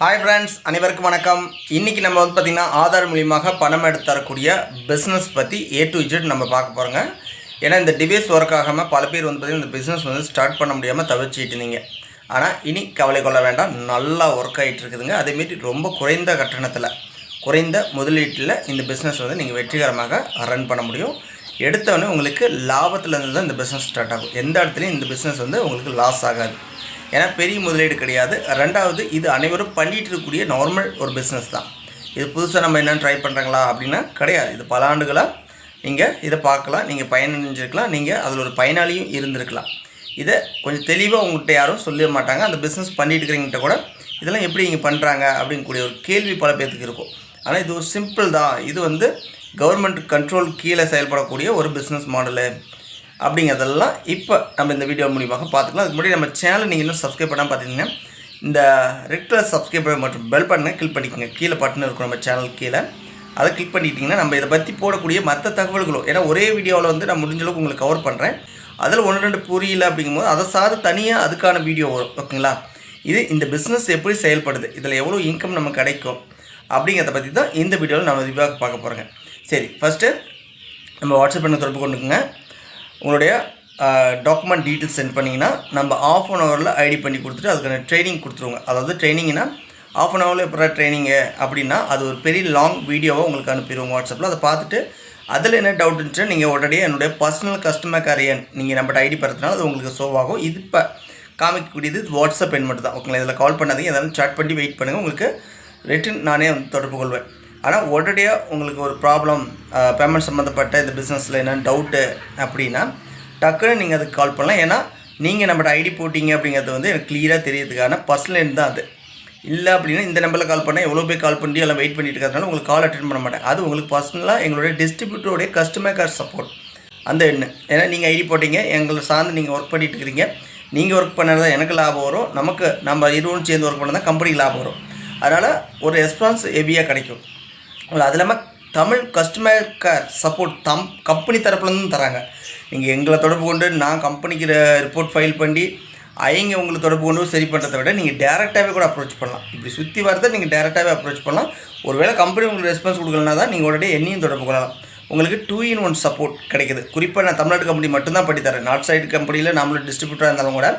Hi friends அனைவருக்கும் வணக்கம். இன்றைக்கி நம்ம வந்து பார்த்திங்கன்னா ஆதார் மூலியமாக பணம் எடுத்து தரக்கூடிய பிஸ்னஸ் பற்றி ஏ டு இஜெட் நம்ம பார்க்க போகிறோங்க ஏன்னா இந்த டிவைஸ் ஒர்க் ஆகாமல் பல பேர் வந்து பார்த்திங்கன்னா இந்த பிஸ்னஸ் வந்து ஸ்டார்ட் பண்ண முடியாமல் தவிர்ச்சிட்டு இருந்தீங்க. ஆனால் இனி கவலை கொள்ள வேண்டாம் நல்லா ஒர்க் ஆகிட்டு இருக்குதுங்க. அதேமாரி ரொம்ப குறைந்த கட்டணத்தில் குறைந்த முதலீட்டில் இந்த பிஸ்னஸ் வந்து நீங்கள் வெற்றிகரமாக ரன் பண்ண முடியும். எடுத்தவொடனே உங்களுக்கு லாபத்தில் இருந்து தான் இந்த பிஸ்னஸ் ஸ்டார்ட் ஆகும். எந்த இடத்துலையும் இந்த பிஸ்னஸ் வந்து உங்களுக்கு லாஸ் ஆகாது. ஏன்னா பெரிய முதலீடு கிடையாது. ரெண்டாவது இது அனைவரும் பண்ணிகிட்டு இருக்கக்கூடிய நார்மல் ஒரு பிஸ்னஸ் தான். இது புதுசாக நம்ம என்னென்னு ட்ரை பண்ணுறாங்களா அப்படின்னா கிடையாது. இது பல ஆண்டுகளாக நீங்கள் இதை பார்க்கலாம். நீங்கள் பயனடைஞ்சிருக்கலாம். நீங்கள் அதில் ஒரு பயனாளியும் இருந்திருக்கலாம். இதை கொஞ்சம் தெளிவாக உங்கள்கிட்ட யாரும் சொல்ல மாட்டாங்க. அந்த பிஸ்னஸ் பண்ணிட்டு இருக்கிறவங்ககிட்ட கூட இதெல்லாம் எப்படி இங்கே பண்ணுறாங்க அப்படிங்கக்கூடிய ஒரு கேள்வி பல பேர்த்துக்கு இருக்கும். ஆனால் இது ஒரு சிம்பிள் தான். இது வந்து கவர்மெண்ட் கண்ட்ரோல் கீழே செயல்படக்கூடிய ஒரு பிஸ்னஸ் மாடலு அப்படிங்கிறதெல்லாம் இப்போ நம்ம இந்த வீடியோ மூலியமாக பார்த்துக்கலாம். அதுக்கு முன்னாடி நம்ம சேனல் நீங்கள் இன்னும் சப்ஸ்கிரைப் பண்ணால் பார்த்தீங்கன்னா இந்த ரெட் கலர் சப்ஸ்கிரைப் மற்றும் பெல் பட்டனை கிளிக் பண்ணிக்கோங்க. கீழே பட்டன் இருக்கும் நம்ம சேனல் கீழே. அதை கிளிக் பண்ணிட்டீங்கன்னா நம்ம இதை பற்றி போடக்கூடிய மற்ற தகவல்களும் ஏன்னா ஒரே வீடியோவில் வந்து நான் முடிஞ்சளவுக்கு உங்களுக்கு கவர் பண்ணுறேன் அதில் ஒன்று ரெண்டு புரியல அப்படிங்கும்போது அதை சார்ந்து தனியாக அதுக்கான வீடியோ வரும். ஓகேங்களா? இது இந்த பிஸ்னஸ் எப்படி செயல்படுது இதில் எவ்வளோ இன்கம் நமக்கு கிடைக்கும் அப்படிங்கிறத பற்றி தான் இந்த வீடியோவில் நம்ம விரிவாக பார்க்க போகிறோங்க சரி ஃபஸ்ட்டு நம்ம வாட்ஸ்அப் பண்ண தொடர்பு கொண்டுக்குங்க. உங்களுடைய டாக்குமெண்ட் டீட்டெயில்ஸ் சென்ட் பண்ணிங்கன்னா நம்ம ஆஃப் அன் ஹவரில் ஐடி பண்ணி கொடுத்துட்டு அதுக்கான ட்ரைனிங் கொடுத்துருவோங்க. அதாவது ட்ரைனிங்னா ஆஃப் அன் ஹவரில் எப்போ ட்ரைனிங்கு அப்படின்னா அது ஒரு பெரிய லாங் வீடியோவை உங்களுக்கு அனுப்பிடுவோம் வாட்ஸ்அப்பில் அதை பார்த்துட்டு அதில் என்ன டவுட் இருந்துச்சுன்னா நீங்கள் உடனே என்னுடைய பர்சனல் கஸ்டமர் கேரியன் நீங்கள் நம்மகிட்ட ஐடி படுறதுனால அது உங்களுக்கு ஷோ ஆகும். இது இப்போ காமிக்கக்கூடியது வாட்ஸ்அப் எண் மட்டும் தான் ஓகேங்களா? இதில் கால் பண்ணாதீங்க. எதாவது சாட் பண்ணி வெயிட் பண்ணுங்கள் உங்களுக்கு ரிட்டன் நானே வந்து தொடர்பு கொள்வேன். ஆனால் உடனடியாக உங்களுக்கு ஒரு ப்ராப்ளம் பேமெண்ட் சம்மந்தப்பட்ட இந்த பிஸ்னஸில் என்ன டவுட்டு அப்படின்னா டக்குன்னு நீங்கள் அதுக்கு கால் பண்ணலாம். ஏன்னா நீங்கள் நம்மளோட ஐடி போட்டிங்க அப்படிங்கிறது வந்து எனக்கு கிளியராக தெரியறதுக்கான பர்சனல் எண் தான் அது. இல்லை அப்படின்னா இந்த நம்பரில் கால் பண்ணால் எவ்வளோ பேர் கால் பண்ணி எல்லாம் வெயிட் பண்ணிட்டு இருக்கிறதுனால உங்களுக்கு கால் அட்டன் பண்ண மாட்டேன். அது உங்களுக்கு பர்சனலாக எங்களுடைய டிஸ்ட்ரிபியூட்டருடைய கஸ்டமர் கேர் சப்போர்ட் அந்த எண்ணு. ஏன்னா நீங்கள் ஐடி போட்டிங்க எங்களை சார்ந்து நீங்கள் ஒர்க் பண்ணிட்டு இருக்கிறீங்க. நீங்கள் ஒர்க் பண்ணது தான் எனக்கு லாபம் வரும். நமக்கு நம்ம இருவரும் சேர்ந்து ஒர்க் பண்ணால் தான் கம்பெனிக்கு லாபம் வரும். அதனால் ஒரு ரெஸ்பான்ஸ் ஹெவியாக கிடைக்கும். அது இல்லாமல் தமிழ் கஸ்டமர் கேர் சப்போர்ட் தம் கம்பெனி தரப்புலேருந்து தராங்க. நீங்கள் எங்களை தொடர்பு கொண்டு நான் கம்பெனிக்கு ரிப்போர்ட் ஃபைல் பண்ணி அவங்க உங்களை தொடர்பு கொண்டு சரி பண்ணுறதை விட நீங்கள் டேரெக்டாகவே கூட அப்ரோச் பண்ணலாம். இப்படி சுற்றி வரதை நீங்கள் டேரெக்டாகவே அப்ரோச் பண்ணலாம். ஒருவேளை கம்பெனி உங்களுக்கு ரெஸ்பான்ஸ் கொடுக்கலனா தான் நீங்கள் உடனே என்னையும் தொடர்பு கொள்ளலாம். உங்களுக்கு டூ இன் ஒன் சப்போர்ட் கிடைக்குது. குறிப்பாக நான் தமிழ்நாட்டு கம்பெனி மட்டும்தான் பண்ணித்தரேன் நார்த் சைடு கம்பெனியில் நம்மளோட டிஸ்ட்ரிபியூட்டராக இருந்தாலும் கூட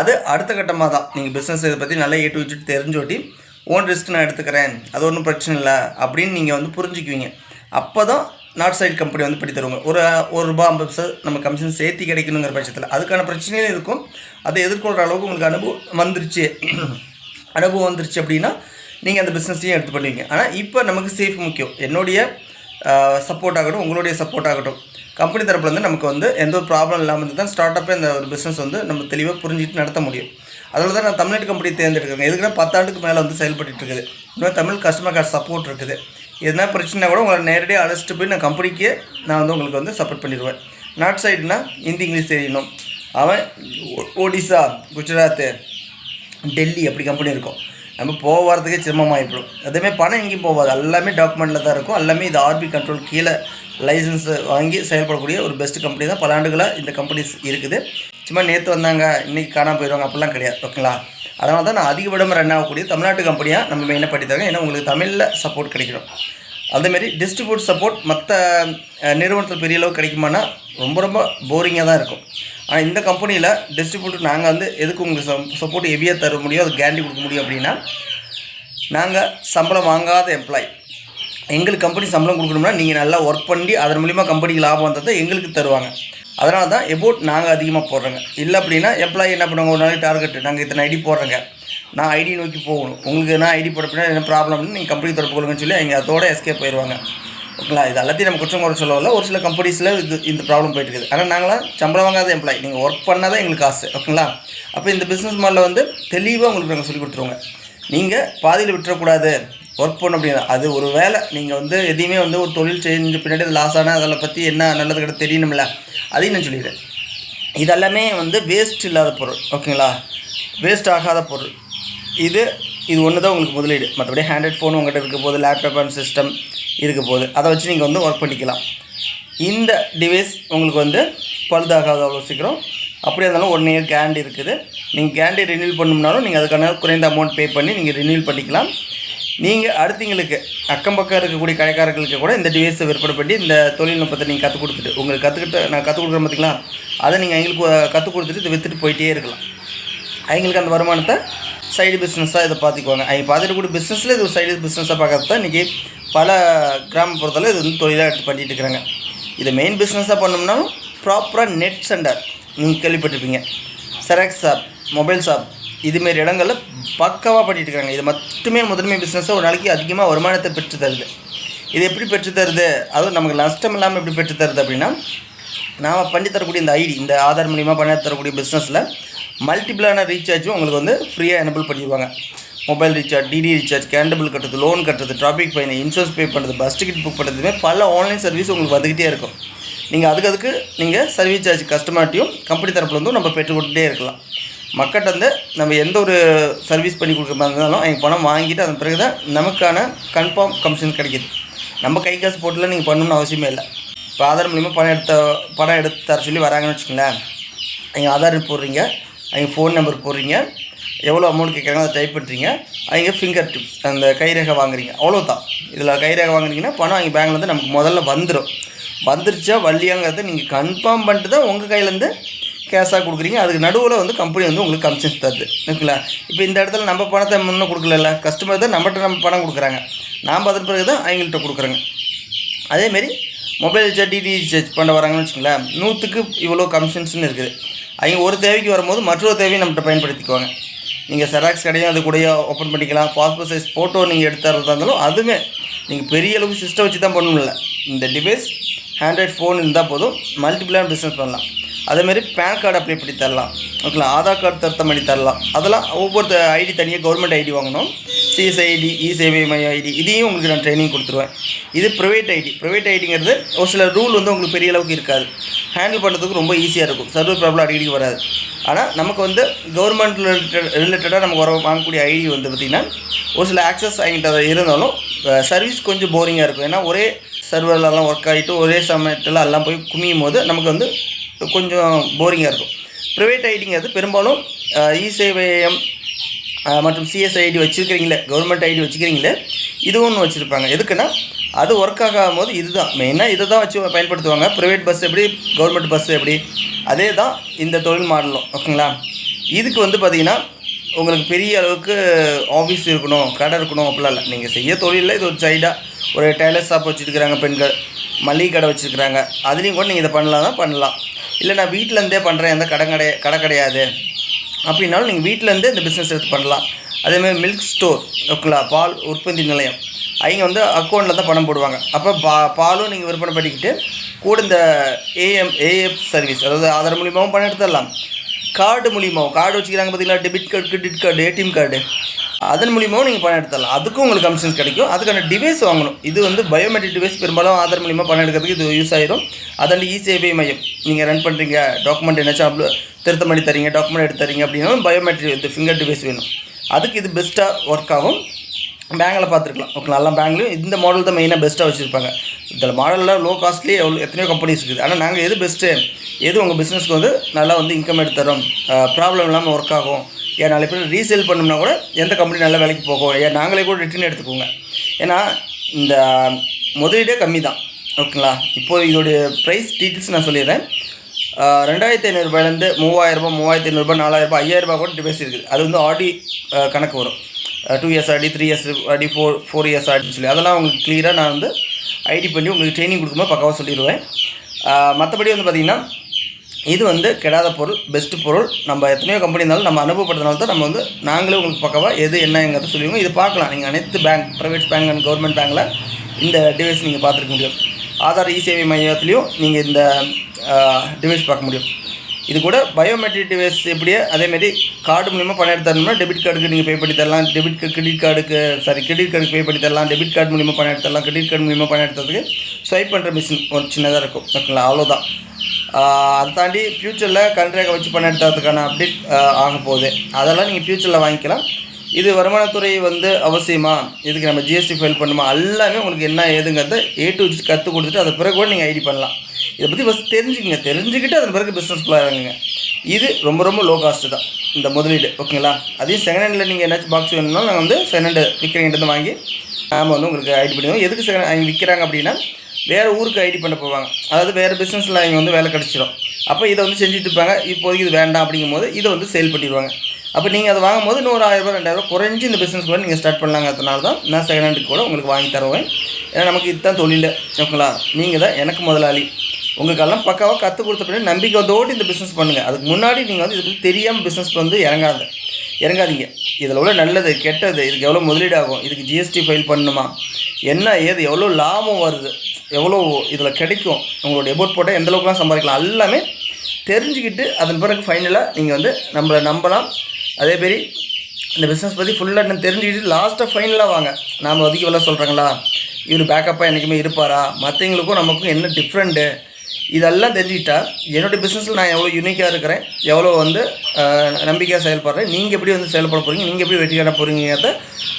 அது அடுத்த கட்டமாக தான். நீங்கள் பிஸ்னஸ் இதை பற்றி நல்லா ஏ டு வச்சுட்டு தெரிஞ்சோட்டி ஓன் ரிஸ்க் நான் எடுத்துக்கிறேன். அது ஒன்றும் பிரச்சனை இல்லை. அப்படின்னு நீங்கள் வந்து புரிஞ்சுக்குவீங்க. அப்போ தான் நார்த் சைடு கம்பெனி வந்து பண்ணி தருவாங்க ஒரு ஒரு ரூபா ஐம்பது பைசா நம்ம கமிஷன் சேர்த்தி கிடைக்கணுங்கிற பட்சத்தில் அதுக்கான பிரச்சனையும் இருக்கும். அதை எதிர்கொள்கிற அளவுக்கு உங்களுக்கு அனுபவம் வந்துருச்சு. அனுபவம் வந்துருச்சு அப்படின்னா நீங்கள் அந்த பிஸ்னஸையும் எடுத்து பண்ணுவீங்க. ஆனால் இப்போ நமக்கு சேஃப் முக்கியம். என்னுடைய சப்போர்ட் ஆகட்டும் உங்களுடைய சப்போர்ட் ஆகட்டும். கம்பெனி தரப்புலேருந்து நமக்கு வந்து எந்த ஒரு ப்ராப்ளம் இல்லாமல் தான் ஸ்டார்ட் அப்பே இந்த ஒரு பிஸ்னஸ் வந்து நம்ம தெளிவாக புரிஞ்சுட்டு நடத்த முடியும். அதனால தான் நான் தமிழ்நாட்டு கம்பெனி தேர்ந்தெடுக்கிறேன். எதுக்குன்னா பத்தாண்டுக்கு மேலே வந்து செயல்பட்டு இருக்குது. இன்னும் தமிழ் கஸ்டமர் கேர் சப்போர்ட் இருக்குது. எதுனா பிரச்சனை கூட உங்களை நேரடியாக அழைச்சிட்டு போய் நான் கம்பெனிக்கு நான் வந்து உங்களுக்கு வந்து சப்போர்ட் பண்ணிடுவேன். நார்த் சைடுனா ஹிந்தி இங்கிலீஷ் தெரியணும். அவன் ஒடிசா குஜராத்து டெல்லி அப்படி கம்பெனி இருக்கும். நம்ம போக வரதுக்கே அதேமாதிரி பணம் எங்கேயும் போகாது. எல்லாமே டாக்குமெண்ட்டில் தான் இருக்கும். எல்லாமே இது ஆர்பி கண்ட்ரோல் கீழே லைசன்ஸை வாங்கி செயல்படக்கூடிய ஒரு பெஸ்ட் கம்பெனி தான். பல ஆண்டுகளாக இந்த கம்பெனிஸ் இருக்குது. சும்மா நேற்று வந்தாங்க இன்றைக்கி காணாம போயிடுவாங்க அப்படிலாம் கிடையாது ஓகேங்களா அதனால தான் நான் அதிக விடம்பரம் ரன் ஆகக்கூடிய தமிழ்நாட்டு கம்பெனியாக நம்ம மெயினாக பண்ணி ஏன்னா உங்களுக்கு தமிழில் சப்போர்ட் கிடைக்கணும். அதேமாரி டிஸ்ட்ரிபியூட் சப்போர்ட் மற்ற நிறுவனத்தில் பெரிய அளவு கிடைக்குமானா ரொம்ப ரொம்ப போரிங்காக தான் இருக்கும். ஆனால் இந்த கம்பெனியில் டிஸ்ட்ரிபியூட்டர் நாங்கள் வந்து எதுக்கு உங்களுக்கு சப்போர்ட் ஹெவியாக தர முடியும்? அது கேரண்டி கொடுக்க முடியும் அப்படின்னா நாங்கள் சம்பளம் வாங்காத எம்ப்ளாய் எங்களுக்கு கம்பெனி சம்பளம் கொடுக்கணும்னா நீங்கள் நல்லா ஒர்க் பண்ணி அதன் மூலிமா கம்பெனிக்கு லாபம் தான் எங்களுக்கு தருவாங்க. அதனால தான் எபோட் நாங்கள் அதிகமாக போடுறோங்க. இல்லை அப்படின்னா எம்ப்ளாயி என்ன பண்ணுவாங்க? ஒரு நாளைக்கு டார்கெட் நாங்கள் இத்தனை ஐடி போடுறோங்க. நான் ஐடி நோக்கி போகணும். உங்களுக்கு என்ன ஐடி போடப்பினா என்ன ப்ராப்ளம்னு நீங்கள் கம்பெனி தொடர்பு கொள்ளுங்கன்னு சொல்லி அவங்க அதோட எஸ்கேப் போயிடுவாங்க ஓகேங்களா? இது எல்லாத்தையும் நம்ம குற்றம் குறை சொல்லவில்ல ஒரு சில கம்பெனிஸில் இது இந்த ப்ராப்ளம் போயிட்டு இருக்குது. ஆனால் நாங்களாம் சம்பளம் வாங்காத எம்ப்ளாய் நீங்கள் ஒர்க் பண்ணால் தான் எங்களுக்கு காசு ஓகேங்களா? அப்போ இந்த பிஸ்னஸ் மாடலில் வந்து தெளிவாக உங்களுக்கு நாங்கள் சொல்லி கொடுத்துருவோங்க. நீங்கள் பாதியில் விட்டுறக்கூடாது. ஒர்க் பண்ண முடியாது அது ஒரு வேலை. நீங்கள் வந்து எதையுமே வந்து ஒரு தொழில் செஞ்ச பின்னாடி அது லாஸ் ஆனால் அதில் பற்றி என்ன நல்லது கிட்ட தெரியணும்ல? அதையும் நான் சொல்லிடுறேன். இதெல்லாமே வந்து வேஸ்ட் இல்லாத பொருள் ஓகேங்களா வேஸ்ட் ஆகாத பொருள். இது இது ஒன்று தான் உங்களுக்கு முதலீடு. மற்றபடி ஹேண்ட்ரட் ஃபோன் உங்கள்கிட்ட இருக்க போது லேப்டாப் அண்ட் சிஸ்டம் இருக்க போது அதை வச்சு நீங்கள் வந்து ஒர்க் பண்ணிக்கலாம். இந்த டிவைஸ் உங்களுக்கு வந்து பழுதாகாத அவ்வளோ சீக்கிரம். அப்படியே இருந்தாலும் ஒன் இயர் கேரண்டி இருக்குது. நீங்கள் கேரண்டி ரினியூல் பண்ணணும்னாலும் நீங்கள் அதுக்கான குறைந்த அமௌண்ட் பே பண்ணி நீங்கள் ரினியூல் பண்ணிக்கலாம். நீங்கள் அடுத்தவங்களுக்கு அக்கம் பக்கம் இருக்கக்கூடிய கடைக்காரர்களுக்கு கூட இந்த டிவைஸை விற்பனை பண்ணி இந்த தொழில்நுட்பத்தை நீங்கள் கற்றுக் கொடுத்துட்டு உங்களுக்கு கற்றுக்கிட்டு நான் கற்றுக் கொடுக்குறேன் பார்த்தீங்களா அதை நீங்கள் எங்களுக்கு கற்றுக் கொடுத்துட்டு இதை விற்றுட்டு போயிட்டே இருக்கலாம். அவங்களுக்கு அந்த வருமானத்தை சைடு பிஸ்னஸாக இதை பார்த்துக்குவாங்க அவங்க பார்த்துட்டு கூட பிஸ்னஸில் இது ஒரு சைடு பிஸ்னஸாக பார்க்கறது தான் இன்றைக்கி பல கிராமப்புறத்தில் இது வந்து தொழிலாக எடுத்து பண்ணிகிட்டு இருக்கிறாங்க. இதை மெயின் பிஸ்னஸாக பண்ணோம்னாலும் ப்ராப்பராக நெட் சென்டர் நீங்கள் கேள்விப்பட்டிருப்பீங்க. செராக்ஸ் ஷாப் மொபைல் ஷாப் இதுமாரி இடங்களில் பக்காவாக பண்ணிகிட்டு இருக்காங்க இது மட்டுமே முதன்மை பிஸ்னஸாக ஒரு நாளைக்கு அதிகமாக வருமானத்தை பெற்று தருது. இது எப்படி பெற்று தருது? அதுவும் நமக்கு நஷ்டம் இல்லாமல் எப்படி பெற்று தருது அப்படின்னா நாம் பண்ணி தரக்கூடிய இந்த ஐடி இந்த ஆதார் மூலிமா பண்ணி தரக்கூடிய பிஸ்னஸில் மல்டிபிளான ரீசார்ஜும் உங்களுக்கு வந்து ஃப்ரீயாக எனபிள் பண்ணிடுவாங்க. Mobile recharge DTH recharge cable கட்டுறது லோன் கட்டுறது டிராஃபிக் பயணம் இன்சூரன்ஸ் பே பண்ணுறது பஸ் டிக்கெட் புக் பண்ணுறதுமே பல ஆன்லைன் சர்வீஸ் உங்களுக்கு வந்துக்கிட்டே இருக்கும். நீங்கள் அதுக்கு அதுக்கு நீங்கள் சர்வீஸ் சார்ஜ் கஸ்டமர்ட்டையும் கம்பெனி தரப்புலேருந்தும் நம்ம பெற்றுக் கொடுத்துட்டே இருக்கலாம். மக்கள்கிட்ட வந்து நம்ம எந்த ஒரு சர்வீஸ் பண்ணி கொடுக்குற மாதிரி இருந்தாலும் அவங்க பணம் வாங்கிட்டு அதன் பிறகு தான் நமக்கான கன்ஃபார்ம் கமிஷன் கிடைக்கிது. நம்ம கை காசு போட்டில் நீங்கள் பண்ணணும்னு அவசியமே இல்லை. இப்போ ஆதார் மூலிமா பணம் எடுத்த பணம் எடுத்து தர சொல்லி வராங்கன்னு வச்சுக்கோங்களேன். அவங்க ஆதார் போடுறீங்க அவங்க ஃபோன் நம்பர் போடுறீங்க எவ்வளோ அமௌண்ட் கேட்குறாங்க அதை டைப் பண்ணுறீங்க அவங்க ஃபிங்கர் டிப்ஸ் அந்த கைரேகை வாங்குறீங்க. அவ்வளோதான் இதில் கைரேகை வாங்குறீங்கன்னா பணம் அவங்க பேங்க்லேருந்து நமக்கு முதல்ல வந்துடும் வந்துருச்சா வள்ளியாங்கிறத நீங்கள் கன்ஃபார்ம் பண்ணிட்டு தான் உங்கள் கையிலேருந்து கேஷாக கொடுக்குறீங்க. அதுக்கு நடுவில் வந்து கம்பெனி வந்து உங்களுக்கு கமிஷன்ஸ் தருது. ஓகேங்களா? இப்போ இந்த இடத்துல நம்ம பணத்தை முன்னே கொடுக்கல கஸ்டமர் தான் நம்மகிட்ட நம்ம பணம் கொடுக்குறாங்க. நாம் அதன் பிறகு தான் அவங்கள்ட்ட கொடுக்குறோங்க. அதேமாரி மொபைல் ரீசார்ஜ் டிடி ரீசார்ஜ் பண்ண வராங்கன்னு வச்சுங்களேன் நூற்றுக்கு இவ்வளோ கமிஷன்ஸ்னு இருக்குது. அவங்க ஒரு தேவைக்கு வரும்போது மற்றொரு தேவையை நம்மகிட்ட பயன்படுத்திக்குவாங்க. நீங்கள் செராக்ஸ் கடையும் அது கூட ஓப்பன் பண்ணிக்கலாம். பாஸ்போர்ட் சைஸ் ஃபோட்டோ நீங்கள் எடுத்துறதா இருந்தாலும் அதுவுமே நீங்கள் பெரிய அளவுக்கு சிஸ்டம் வச்சு தான் பண்ணணும்ல. இந்த டிவைஸ் ஆண்ட்ராய்ட் ஃபோன் இருந்தால் போதும். மல்டிபிளான பிஸ்னஸ் பண்ணலாம். அதேமாரி பேன் கார்டு அப்ளை பண்ணி தரலாம். ஓகேங்களா? ஆதார் கார்டு திருத்தம் பண்ணி தரலாம். அதெல்லாம் ஒவ்வொரு ஐடி தனியாக கவர்மெண்ட் ஐடி வாங்கணும். சிஎஸ்ஐடி இ சேவை மைய ஐடி இதையும் உங்களுக்கு நான் ட்ரைனிங் கொடுத்துருவேன். இது ப்ரைவேட் ஐடி ப்ரைவேட் ஐடிங்கிறது ஒரு சில ரூல் வந்து உங்களுக்கு பெரிய அளவுக்கு இருக்காது. ஹேண்டில் பண்ணுறதுக்கு ரொம்ப ஈஸியாக இருக்கும். சர்வர் ப்ராப்ளம் அடிக்கடி வராது. ஆனால் நமக்கு வந்து கவர்மெண்ட் ரிலேட்டடாக நமக்கு வர வாங்கக்கூடிய ஐடி வந்து பார்த்திங்கன்னா ஒரு சில ஆக்சஸ் ஆகிட்டு இருந்தாலும் சர்வீஸ் கொஞ்சம் போரிங்காக இருக்கும். ஏன்னா ஒரே சர்வர்லலாம் ஒர்க் ஆகிட்டு ஒரே சமயத்தில் எல்லாம் போய் குமியும் போது நமக்கு வந்து கொஞ்சம் போரிங்காக இருக்கும். ப்ரைவேட் ஐடிங்கிறது பெரும்பாலும் இ சேவையம் அஹ், மற்றும் சிஎஸ்ஐடி வச்சுருக்கிறீங்களே கவர்மெண்ட் ஐடி வச்சுக்கிறீங்களே இது ஒன்று வச்சுருப்பாங்க. எதுக்குன்னா அது ஒர்க் ஆகாத போது இதுதான். மெயினாக இதை தான் வச்சு பயன்படுத்துவாங்க. ப்ரைவேட் பஸ் எப்படி கவர்மெண்ட் பஸ் எப்படி அதே தான் இந்த தொழில் மாடலும். ஓகேங்களா? இதுக்கு வந்து பார்த்திங்கன்னா உங்களுக்கு பெரிய அளவுக்கு ஆஃபீஸ் இருக்கணும் கடை இருக்கணும் அப்படிலாம் இல்லை. நீங்கள் செய்ய தொழிலில் இது ஒரு சைடாக ஒரு டெய்லர் ஷாப் வச்சுருக்கிறாங்க பெண்கள் மளிகை கடை வச்சுருக்கிறாங்க. அதுலேயும் கூட நீங்கள் இதை பண்ணலாம் தான் பண்ணலாம். இல்லை நான் வீட்டிலேருந்தே பண்ணுறேன் எந்த கடை கடை கடை கிடையாது. அப்படின்னாலும் நீங்கள் வீட்டிலேருந்தே இந்த பிஸ்னஸ் எடுத்து பண்ணலாம். அதேமாதிரி மில்க் ஸ்டோர் ஓகேங்களா? பால் உற்பத்தி நிலையம். அவங்க வந்து அக்கௌண்ட்டில் தான் பணம் போடுவாங்க. அப்போ பா பாலும் நீங்கள் விற்பனை பண்ணிக்கிட்டு கூட இந்த ஏஎம் ஏஎஃப் சர்வீஸ் அதாவது ஆதார் மூலியமாகவும் பணம் எடுத்துடலாம். கார்டு மூலியமாகவும் கார்டு வச்சுக்கிறாங்க பார்த்தீங்களா? Debit card credit card ATM card அதன் மூலியமாகவும் நீங்கள் பணம் எடுத்துடலாம். அதுக்கும் உங்களுக்கு கமிஷன்ஸ் கிடைக்கும். அதுக்கான டிவைஸ் வாங்கணும். இது வந்து பயோமெட்ரிக் டிவைஸ் பெரும்பாலும் ஆதார் மூலியமாக பணம் எடுக்கிறதுக்கு இது யூஸ் ஆயிரும். அதாண்டி இ சேவை மையம். நீங்கள் ரன் பண்ணுறீங்க டாக்குமெண்ட் என்னாச்சும் அப்ளோ திருத்தம் பண்ணி தரீங்க டாக்குமெண்ட் எடுத்து தரீங்க அப்படின்னா பயோமெட்ரிக் இந்த ஃபிங்கர் டிவைஸ் வேணும். அதுக்கு இது பெஸ்ட்டாக ஒர்க் ஆகும். பேங்கில் பார்த்துருக்கலாம். ஓகே நல்லா பேங்க்லையும் இந்த மாடல் தான் மெயினாக பெஸ்ட்டாக வச்சுருப்பாங்க. இதில் மாடலில் லோ காஸ்ட்லி எவ்வளோ எத்தனையோ கம்பெனிஸ் இருக்குது. ஆனால் நாங்கள் எது பெஸ்ட்டு எது உங்கள் பிஸ்னஸ்க்கு வந்து நல்லா வந்து இன்கம் எடுத்து தரும் ப்ராப்ளம் இல்லாமல் ஒர்க் ஆகும். ஏன் நாலு பேர் ரீசேல் பண்ணோம்னா கூட எந்த கம்பெனி நல்ல விலைக்கு போகும் ஏன் நாங்களே கூட ரிட்டர்ன் எடுத்துக்கோங்க. ஏன்னா இந்த முதலீடே கம்மி தான் ஓகேங்களா? இப்போது இதோடைய ப்ரைஸ் டீட்டெயில்ஸ் நான் சொல்லிடுறேன். ரெண்டாயிரத்தி ஐநூறுரூபாயிலேருந்து மூவாயிரரூபா மூவாயிரத்தி ஐநூறுரூபா நாலாயிரரூபா ஐயாயிரரூபா கூட டிவைஸ் இருக்குது. அது வந்து ஆடி கணக்கு வரும். டூ இயர்ஸ் ஆடி த்ரீ இயர்ஸ் ஆடி ஃபோர் ஃபோர் இயர்ஸ் ஆடின்னு சொல்லி. அதெல்லாம் உங்களுக்கு கிளியராக நான் வந்து ஐடி பண்ணி உங்களுக்கு ட்ரைனிங் கொடுக்கும்போது பக்காவாக சொல்லிடுவேன். மற்றபடி வந்து பார்த்திங்கன்னா இது வந்து கெடாத பொருள் பெஸ்ட் பொருள். நம்ம எத்தனையோ கம்பெனி இருந்தாலும் நம்ம அனுபவப்படுறதுனால தான் நம்ம வந்து நாங்களே உங்களுக்கு பக்கவாக எது என்னங்கிறத சொல்லுவோம் இது பார்க்கலாம். நீங்கள் அனைத்து bank private bank and government பேங்கில் இந்த டிவைஸ் நீங்கள் பார்த்துருக்க முடியும். ஆதார் இ சேவை மையத்துலேயும் நீங்கள் இந்த டிவைஸ் பார்க்க முடியும். இது கூட பயோமெட்ரிக் டிவைஸ் எப்படியே அதேமாரி கார்டு மூலிமா பணம் எடுத்து தரணும்னா டெபிட் கார்டுக்கு நீங்கள் பே பண்ணி தரலாம். டெபிட் கிரெடிட் கார்டுக்கு சாரி கிரெடிட் கார்டுக்கு பே பண்ணி தரலாம். டெபிட் கார்டு மூலிமா பணம் எடுத்துடலாம் கிரெடிட் கார்டு மூலிமா பணம் எடுத்ததுக்கு ஸ்வைப் பண்ணுற மிஷின் ஒரு சின்னதாக இருக்கும். ஓகேங்களா? அவ்வளோதான் அதை தாண்டி ஃப்யூச்சரில் கண்ட்ராக்ட் வச்சு பண்ண எடுத்ததுக்கான அப்டேட் ஆக போகுது. அதெல்லாம் நீங்கள் ஃப்யூச்சரில் வாங்கிக்கலாம். இது வருமானத்துறை வந்து அவசியமா? இதுக்கு நம்ம ஜிஎஸ்டி ஃபைல் பண்ணுமா? எல்லாமே உங்களுக்கு என்ன ஏதுங்கிறத ஏ டு கற்றுக் கொடுத்துட்டு அதை பிறகு கூட நீங்கள் ஐடி பண்ணலாம். இதை பற்றி ஃபஸ்ட் தெரிஞ்சுக்கங்க. தெரிஞ்சுக்கிட்டு அதன் பிறகு பிஸ்னஸ் இறங்குங்க இது ரொம்ப ரொம்ப லோ காஸ்ட்டு தான். இந்த முதலீடு ஓகேங்களா அதையும் செகண்ட் ஹேண்டில் நீங்கள் என்னாச்சும் பாக்ஸ் வேணும்னா நாங்கள் வந்து செகண்ட் ஹேண்டு விற்கிறவங்கிட்ட வாங்கி நாம் வந்து உங்களுக்கு ஐடி பண்ணிடுவோம். எதுக்கு செகண்ட் அவங்க விற்கிறாங்க அப்படின்னா வேறு ஊருக்கு ஐடி பண்ண போவாங்க. அதாவது வேறு பிஸ்னஸில் அவங்க வந்து வேலை கிடச்சிடும் அப்போ இதை வந்து செஞ்சுட்டு இருப்பாங்க. இப்போதைக்கு இது வேண்டாம் அப்படிங்கும்போது இதை வந்து சேல் பண்ணிடுவாங்க. அப்போ நீங்கள் அதை வாங்கும்போது இன்னொரு ஆயிரரூபா ரெண்டாயிரரூபா குறைஞ்சி இந்த பிஸ்னஸ் கூட நீங்கள் ஸ்டார்ட் பண்ணலாங்கிறதுனால தான் நான் செகண்ட் ஹேண்டுக்கு கூட உங்களுக்கு வாங்கி தருவேன். ஏன்னா நமக்கு இதுதான் தொழில். ஓகேங்களா? நீங்கள் தான் எனக்கு முதலாளி. உங்களுக்கெல்லாம் பக்காவாக கற்றுக் கொடுத்த பின்னாடி நம்பிக்கை வந்தோடு இந்த பிஸ்னஸ் பண்ணுங்கள் அதுக்கு முன்னாடி நீங்கள் வந்து இதை பற்றி தெரியாமல் பிஸ்னஸ் வந்து இறங்காத. இறங்காதீங்க. இதில் உள்ள நல்லது கெட்டது இதுக்கு எவ்வளோ முதலீடு ஆகும் இதுக்கு ஜிஎஸ்டி ஃபைல் பண்ணணுமா? என்ன ஏது எவ்வளோ லாபம் வருது? எவ்வளோ இதில் கிடைக்கும்? உங்களுடைய எபோர்ட் போட்டால் எந்த அளவுக்குலாம் சம்பாதிக்கலாம்? எல்லாமே தெரிஞ்சுக்கிட்டு அதன் பிறகு ஃபைனலாக நீங்கள் வந்து நம்மளை நம்பலாம். அதேமாரி இந்த பிஸ்னஸ் பற்றி ஃபுல்லாக இன்னும் தெரிஞ்சுக்கிட்டு லாஸ்ட்டாக ஃபைனலாக வாங்க. நாம் ஒதுக்கி வில சொல்கிறாங்களா இவர் பேக்கப்பாக என்றைக்குமே இருப்பாரா? மற்றவங்களுக்கும் நமக்கும் என்ன டிஃப்ரெண்ட்டு இதெல்லாம் தெரிஞ்சுக்கிட்டா என்னுடைய பிஸ்னஸில் நான் எவ்வளோ யூனிக்காக இருக்கிறேன் எவ்வளோ வந்து நம்பிக்கையாக செயல்படுறேன் நீங்கள் எப்படி வந்து செயல்பட போகிறீங்க நீங்கள் எப்படி வெற்றி காண போகிறீங்கிறத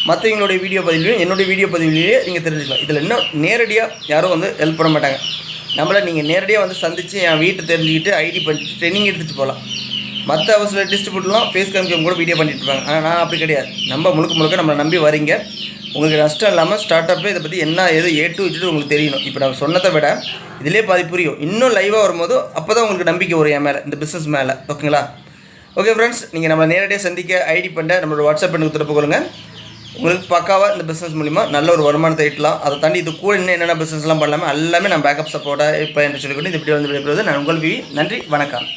மற்றவங்களுடைய வீடியோ பதிவிலையும் என்னுடைய வீடியோ பதிவிலேயே நீங்கள் தெரிஞ்சுக்கலாம். இதில் இன்னும் நேரடியாக யாரும் வந்து ஹெல்ப் பண்ண மாட்டாங்க. நம்மளை நீங்கள் நேரடியாக வந்து சந்தித்து என் வீட்டை தெரிஞ்சுக்கிட்டு ஐடி பண்ணிட்டு ட்ரைனிங் எடுத்துகிட்டு போகலாம். மற்ற அவசர டிஸ்ட்ரிபியூட்லாம் ஃபேஸ் காமிக்கம் கூட வீடியோ பண்ணிட்டு இருப்பாங்க. ஆனால் நான் அப்படி கிடையாது. நம்ம முழுக்க முழுக்க நம்மளை நம்பி வரீங்க. உங்களுக்கு நஷ்டம் இல்லாமல் ஸ்டார்ட் அப்பில் இதை பற்றி என்ன ஏது ஏ டு இட்டு உங்களுக்கு தெரியணும். இப்போ நான் சொன்னதை விட இதிலே பாதி புரியும். இன்னும் லைவாக வரும்போது அப்போ தான் உங்களுக்கு நம்பிக்கை வரும் என் மேலே இந்த பிஸ்னஸ் மேலே. ஓகேங்களா ஓகே ஃப்ரெண்ட்ஸ் நீங்கள் நம்ம நேரடியாக சந்திக்க ஐடி பண்ண நம்மளோட வாட்ஸ்அப் எனக்கு தொடர்பு கொள்ளுங்க. உங்களுக்கு பக்காவாக இந்த பிஸ்னஸ் மூலிமா நல்ல ஒரு வருமானத்தை ஈட்டலாம். அதை தாண்டி இது கூட இன்னும் என்னென்ன பிஸ்னஸ்லாம் பண்ணலாமே எல்லாமே நான் பேக்கப் சப்போர்ட்டாக இப்போ என்று சொல்லிக்கொண்டு இந்த வீடியோ வந்து விடைபெறுவது நான் உங்கள் விவி. நன்றி வணக்கம்.